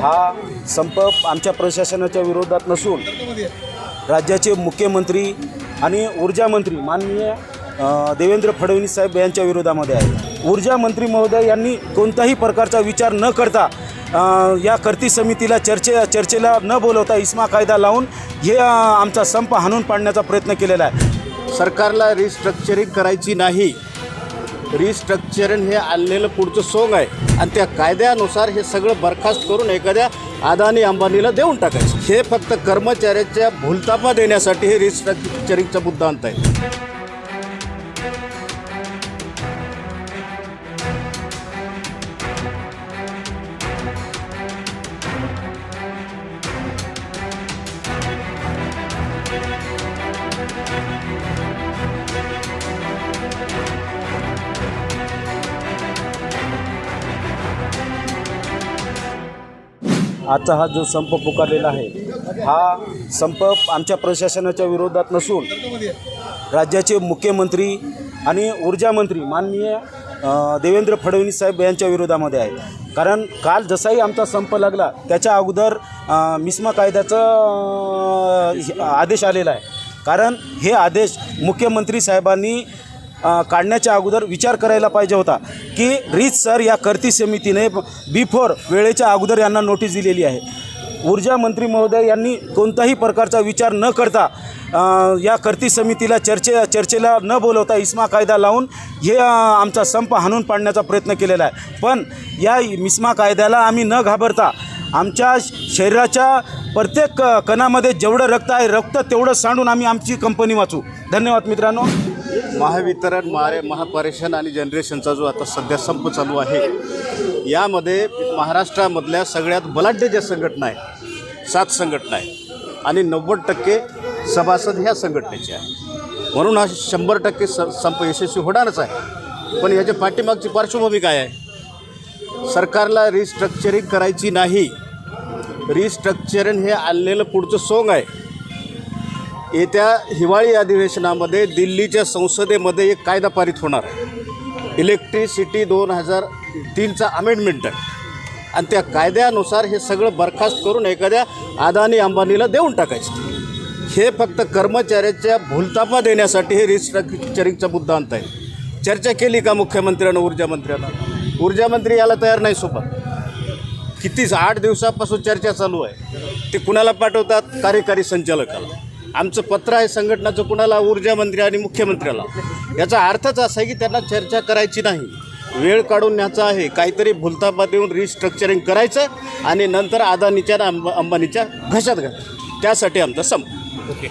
हा संप आमच्या प्रशासनाच्या विरोधात नसून राज्याचे मुख्यमंत्री आणि ऊर्जा मंत्री माननीय देवेंद्र फडणवीस साहेब यांच्या विरोधामध्ये आहे. ऊर्जा मंत्री महोदय यांनी कोणताही प्रकारचा विचार न करता या कर्ती समितीला चर्चे चर्चेला न बोलवता इस्मा कायदा लावून हे आमचा संप हाणून पाडण्याचा प्रयत्न केलेला आहे. सरकारला रिस्ट्रक्चरिंग करायची नाही. रिस्ट्रक्चरिंग हे आणलेलं पुढचं सोंग आहे. आणि त्या कायद्यानुसार हे सगळं बरखास्त करून एखाद्या अदानी अंबानीला देऊन टाकायचं. हे फक्त कर्मचाऱ्याच्या भूलतापा देण्यासाठी हे रिस्ट्रक्चरिंगचा मुद्दा आणत आहे. आजचा हा जो संप पुकारलेला आहे हा संप आमच्या प्रशासनाच्या विरोधात नसून राज्याचे मुख्यमंत्री आणि ऊर्जा मंत्री माननीय देवेंद्र फडणवीस साहेब यांच्या विरोधामध्ये आहे. कारण काल जसाही आमचा संप लागला त्याच्या अगोदर मिस्मा कायद्याचा आदेश आलेला आहे. कारण हे आदेश मुख्यमंत्री साहेबांनी काढण्याच्या अगोदर विचार करायला पाहिजे होता की रीच सर या कर्ती समितीने बिफोर वेळेच्या अगोदर यांना नोटीस दिलेली आहे. ऊर्जा मंत्री महोदय यांनी कोणताही प्रकारचा विचार न करता या कर्ती समितीला चर्चे चर्चेला न बोलवता इस्मा कायदा लावून हे आमचा संप हाणून पाडण्याचा प्रयत्न केलेला आहे. पण या मिस्मा कायद्याला आम्ही न घाबरता आमच्या शरीराच्या प्रत्येक कणामध्ये जेवढं रक्त आहे रक्त तेवढं सांडून आम्ही आमची कंपनी वाचू. धन्यवाद मित्रांनो. महावितरण मारे महापरेशन आणि जनरेशनचा जो आता सध्या संप चालू आहे यामध्ये महाराष्ट्रामधल्या सगळ्यात बलाढ्य ज्या संघटना आहेत सात संघटना आहेत आणि नव्वद टक्के सभासद ह्या संघटनेचे आहे म्हणून हा शंभर टक्के स संप यशस्वी होणारच आहे. पण याच्या पाठीमागची पार्श्वभूमी काय आहे? सरकारला रिस्ट्रक्चरिंग करायची नाही. रिस्ट्रक्चरिंग हे आणलेलं पुढचं सोंग आहे. येत्या हिवाळी अधिवेशनामध्ये दिल्लीच्या संसदेमध्ये एक कायदा पारित होणार. आहे इलेक्ट्रिसिटी दोन हजार तीनचा अमेंडमेंट आहे आणि त्या कायद्यानुसार हे सगळं बरखास्त करून एखाद्या अदानी अंबानीला देऊन टाकायचं. हे फक्त कर्मचाऱ्याच्या भूलतापा देण्यासाठी हे रिस्ट्रक्चरिंगचा मुद्दांत आहे चर्चा केली का मुख्यमंत्र्यानं ऊर्जा मंत्र्यानं? ऊर्जामंत्री याला तयार नाही सोबत. कितीच आठ दिवसापासून चर्चा चालू आहे. ते कुणाला पाठवतात? कार्यकारी संचालकाला. आमचं पत्र आहे संघटनाचं कुणाला ऊर्जा मंत्री आणि मुख्यमंत्र्याला. याचा अर्थच असा आहे की त्यांना चर्चा करायची नाही. वेळ काढून न्यायचा आहे. काहीतरी भुलतापा देऊन रिस्ट्रक्चरिंग करायचं आणि नंतर अदानीच्या आणि अंबानीच्या घशात घाल त्यासाठी आमचा संप ओके.